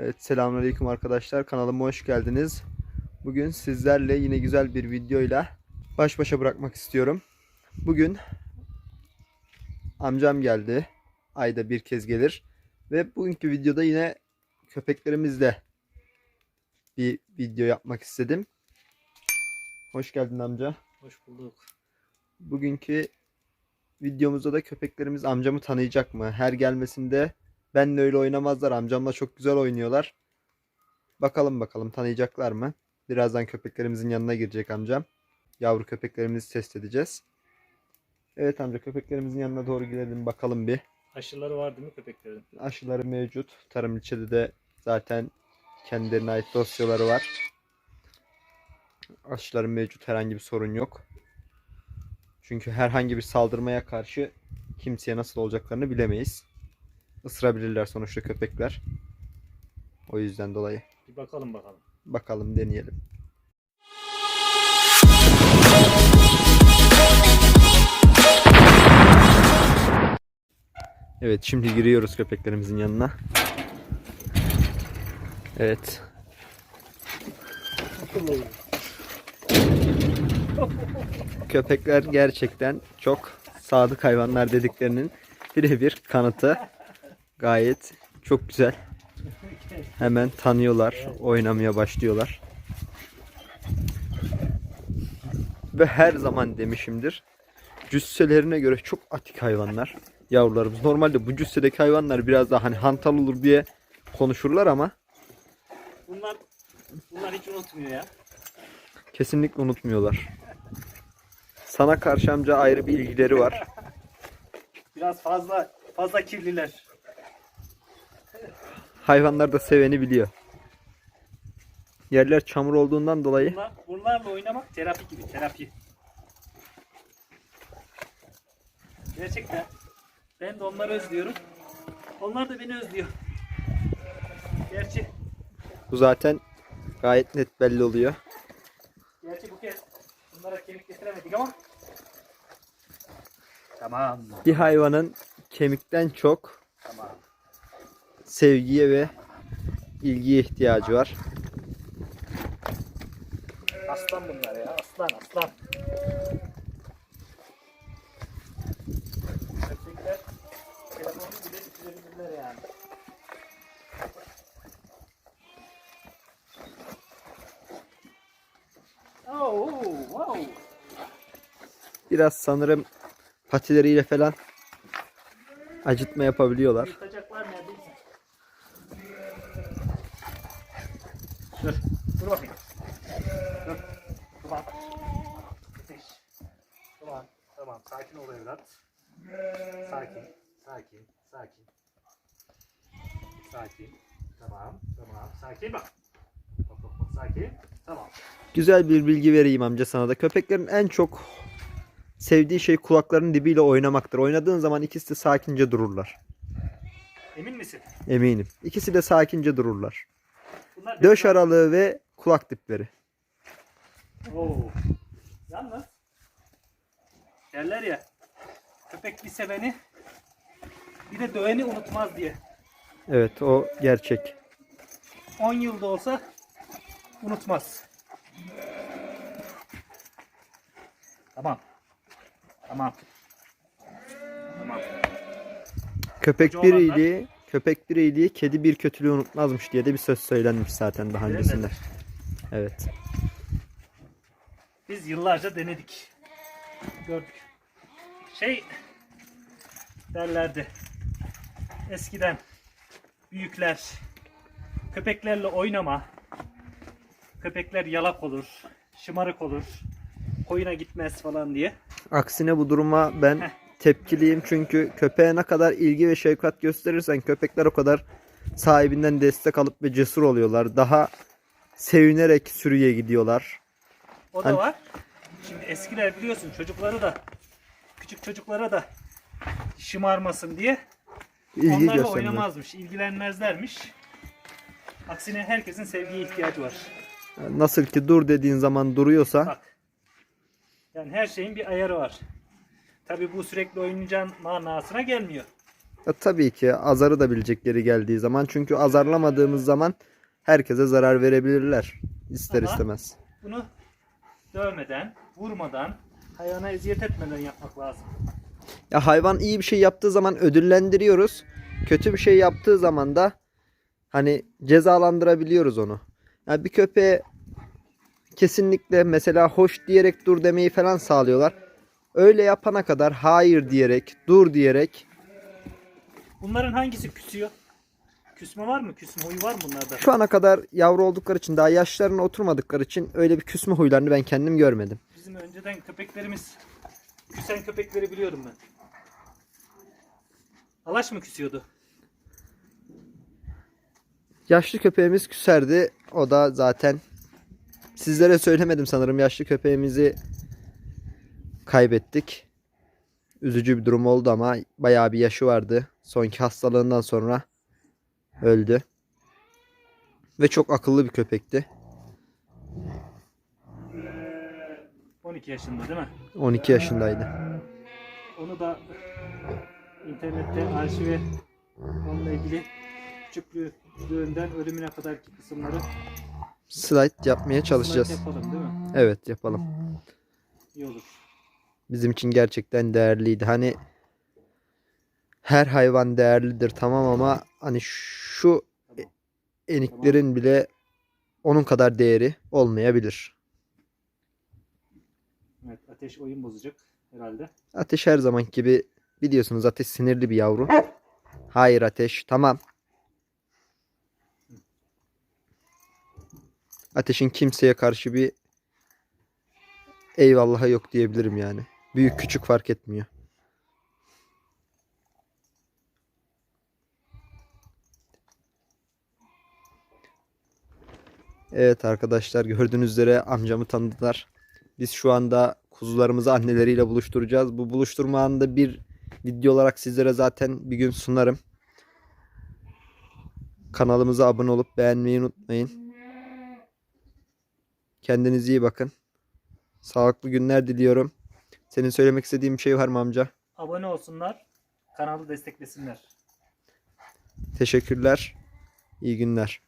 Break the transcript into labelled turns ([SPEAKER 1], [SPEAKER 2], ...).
[SPEAKER 1] Evet selamünaleyküm arkadaşlar kanalıma hoş geldiniz. Bugün sizlerle yine güzel bir videoyla baş başa bırakmak istiyorum. Bugün amcam geldi. Ayda bir kez gelir. Ve bugünkü videoda yine köpeklerimizle bir video yapmak istedim. Hoş geldin amca.
[SPEAKER 2] Hoş bulduk.
[SPEAKER 1] Bugünkü videomuzda da köpeklerimiz amcamı tanıyacak mı? Her gelmesinde benle öyle oynamazlar. Amcamla çok güzel oynuyorlar. Bakalım bakalım tanıyacaklar mı? Birazdan köpeklerimizin yanına girecek amcam. Yavru köpeklerimizi test edeceğiz. Evet amca köpeklerimizin yanına doğru gidelim bakalım bir.
[SPEAKER 2] Aşıları var değil mi köpeklerin?
[SPEAKER 1] Aşıları mevcut. Tarım ilçede de zaten kendilerine ait dosyaları var. Aşıların mevcut herhangi bir sorun yok. Çünkü herhangi bir saldırmaya karşı kimseye nasıl olacaklarını bilemeyiz. Isırabilirler sonuçta köpekler. O yüzden dolayı.
[SPEAKER 2] Bir bakalım bakalım.
[SPEAKER 1] Bakalım deneyelim. Evet şimdi giriyoruz köpeklerimizin yanına. Evet. Köpekler gerçekten çok sadık hayvanlar dediklerinin birebir kanıtı. Gayet çok güzel. Hemen tanıyorlar, oynamaya başlıyorlar. Ve her zaman demişimdir. Cüsselerine göre çok atik hayvanlar. Yavrularımız. Normalde bu cüssedeki hayvanlar biraz daha hani hantal olur diye konuşurlar ama
[SPEAKER 2] Bunlar bunlar hiç unutmuyor ya.
[SPEAKER 1] kesinlikle unutmuyorlar. Sana karşı amca ayrı bir ilgileri var.
[SPEAKER 2] Biraz fazla fazla kirliler.
[SPEAKER 1] Hayvanlar da seveni biliyor. Yerler çamur olduğundan dolayı
[SPEAKER 2] Bunlar, bunlarla oynamak terapi gibi terapi. Gerçekten. Ben de onları özlüyorum. Onlar da beni özlüyor. Gerçi
[SPEAKER 1] bu zaten gayet net belli oluyor.
[SPEAKER 2] gerçi bu kez bunlara kemik getiremedik ama Tamam.
[SPEAKER 1] Bir hayvanın kemikten çok
[SPEAKER 2] Tamam.
[SPEAKER 1] Sevgiye ve ilgiye ihtiyacı var.
[SPEAKER 2] Aslan bunlar ya. Aslan aslan.
[SPEAKER 1] Biraz sanırım patileriyle falan acıtma yapabiliyorlar.
[SPEAKER 2] Yırtacaklar neredeyse. Dur. Dur bakayım. Dur. Tamam. Ateş. Tamam. Tamam. Sakin ol evlat. Sakin. Sakin. Sakin. Sakin. Tamam. Tamam. Sakin bak. Bak bak bak. Sakin. Tamam.
[SPEAKER 1] Güzel bir bilgi vereyim amca sana da. Köpeklerin en çok sevdiği şey kulaklarının dibiyle oynamaktır. Oynadığın zaman ikisi de sakince dururlar.
[SPEAKER 2] Emin misin?
[SPEAKER 1] Eminim. İkisi de sakince dururlar.
[SPEAKER 2] Bunlar
[SPEAKER 1] Döş aralığı ve kulak dipleri.
[SPEAKER 2] Oo. Yalnız derler ya köpek bir seveni bir de döveni unutmaz diye.
[SPEAKER 1] Evet o gerçek.
[SPEAKER 2] 10 yılda olsa unutmaz. Tamam. Tamam. Tamam.
[SPEAKER 1] Köpek
[SPEAKER 2] Koca
[SPEAKER 1] bir
[SPEAKER 2] olanlar-
[SPEAKER 1] iyiliği, köpek bir iyiliği, kedi bir kötülüğü unutmazmış diye de bir söz söylenmiş zaten daha
[SPEAKER 2] Öyle mi?
[SPEAKER 1] öncesinde. Evet.
[SPEAKER 2] Biz yıllarca denedik. Gördük. Şey derlerdi. Eskiden büyükler köpeklerle oynama. Köpekler yalak olur, şımarık olur, koyuna gitmez falan diye.
[SPEAKER 1] Aksine bu duruma ben
[SPEAKER 2] Heh.
[SPEAKER 1] tepkiliyim çünkü köpeğe ne kadar ilgi ve şefkat gösterirsen köpekler o kadar sahibinden destek alıp ve cesur oluyorlar. Daha sevinerek sürüye gidiyorlar.
[SPEAKER 2] O da
[SPEAKER 1] Hani-
[SPEAKER 2] var. Şimdi eskiler biliyorsun çocukları da küçük çocuklara da şımarmasın diye
[SPEAKER 1] İlgi
[SPEAKER 2] onlarla
[SPEAKER 1] göstermiyor.
[SPEAKER 2] oynamazmış, ilgilenmezlermiş. Aksine herkesin sevgiye ihtiyacı var.
[SPEAKER 1] Nasıl ki dur dediğin zaman duruyorsa
[SPEAKER 2] Bak. Yani her şeyin bir ayarı var. Tabi bu sürekli oynayacağın manasına gelmiyor.
[SPEAKER 1] Ya tabii ki azarı da bilecekleri geldiği zaman. Çünkü azarlamadığımız zaman herkese zarar verebilirler. İster
[SPEAKER 2] Ama-
[SPEAKER 1] istemez.
[SPEAKER 2] Bunu dövmeden, vurmadan, hayvana eziyet etmeden yapmak lazım.
[SPEAKER 1] Ya hayvan iyi bir şey yaptığı zaman ödüllendiriyoruz. Kötü bir şey yaptığı zaman da hani cezalandırabiliyoruz onu. Yani bir köpeğe kesinlikle mesela hoş diyerek dur demeyi falan sağlıyorlar. Öyle yapana kadar hayır diyerek, dur diyerek
[SPEAKER 2] Bunların hangisi küsüyor? Küsme var mı? Küsme huyu var mı bunlarda?
[SPEAKER 1] şu ana kadar yavru oldukları için daha yaşlarına oturmadıkları için öyle bir küsme huylarını ben kendim görmedim.
[SPEAKER 2] Bizim önceden köpeklerimiz küsen köpekleri biliyorum ben. Alaş mı küsüyordu?
[SPEAKER 1] Yaşlı köpeğimiz küserdi. O da zaten sizlere söylemedim sanırım. Yaşlı köpeğimizi kaybettik. Üzücü bir durum oldu ama bayağı bir yaşı vardı. Sonki hastalığından sonra öldü. Ve çok akıllı bir köpekti.
[SPEAKER 2] 12 yaşında değil mi?
[SPEAKER 1] 12 yaşındaydı.
[SPEAKER 2] Onu da internette arşive onunla ilgili küçüklüğünden ölümüne kadarki kısımları
[SPEAKER 1] Slide yapmaya çalışacağız.
[SPEAKER 2] slide yapalım değil mi?
[SPEAKER 1] Evet yapalım.
[SPEAKER 2] İyi olur.
[SPEAKER 1] Bizim için gerçekten değerliydi. Hani her hayvan değerlidir tamam ama hani şu eniklerin bile onun kadar değeri olmayabilir.
[SPEAKER 2] Evet ateş oyun bozacak herhalde.
[SPEAKER 1] Ateş her zaman gibi biliyorsunuz ateş sinirli bir yavru. Hayır ateş tamam. Ateşin kimseye karşı bir eyvallahı yok diyebilirim yani. Büyük küçük fark etmiyor. Evet arkadaşlar gördüğünüz üzere amcamı tanıdılar. Biz şu anda kuzularımızı anneleriyle buluşturacağız. Bu buluşturma anında bir video olarak sizlere zaten bir gün sunarım. Kanalımıza abone olup beğenmeyi unutmayın. Kendinize iyi bakın. Sağlıklı günler diliyorum. Senin söylemek istediğin bir şey var mı amca?
[SPEAKER 2] Abone olsunlar, kanalı desteklesinler.
[SPEAKER 1] Teşekkürler. İyi günler.